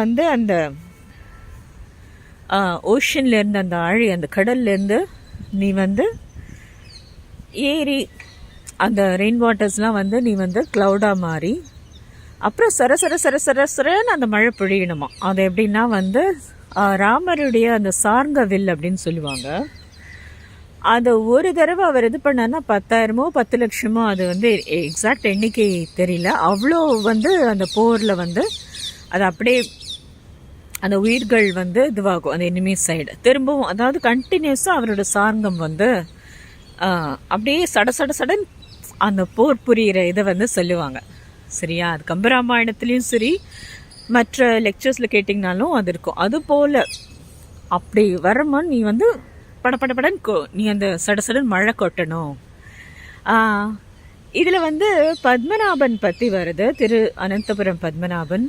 வந்து அந்த ஓஷன்லேருந்து அந்த ஆழி அந்த கடல்லேருந்து நீ வந்து ஏறி அந்த ரெயின் வாட்டர்ஸ்லாம் வந்து நீ வந்து க்ளவுடாக மாறி அப்புறம் சர சர சர சர சரன்னு அந்த மழை பொழியணுமா? அது எப்படின்னா வந்து ராமருடைய அந்த சார்ந்த வில் அப்படின்னு சொல்லுவாங்க. அதை ஒரு தடவை அவர் இது பண்ணார்னா பத்தாயிரமோ பத்து லட்சமோ அது வந்து எக்ஸாக்ட் எண்ணிக்கை தெரியல. அவ்வளோ வந்து அந்த போரில் வந்து அது அப்படியே அந்த உயிர்கள் வந்து இதுவாகும் அந்த எனிமி சைடு திரும்பவும் அதாவது கண்டினியூஸாக அவரோட சார்ந்தம் வந்து அப்படியே சட சட சடன் அந்த போர் புரிகிற இதை வந்து சொல்லுவாங்க. சரியா? அது கம்பராமாயணத்துலேயும் சரி மற்ற லெக்சர்ஸில் கேட்டிங்கனாலும் அது இருக்கும். அது போல் அப்படி வரமோ நீ வந்து பட பட நீ அந்த சட சடன் மழை கொட்டணும். இதில் வந்து பத்மநாபன் பற்றி வருது திரு அனந்தபுரம் பத்மநாபன்.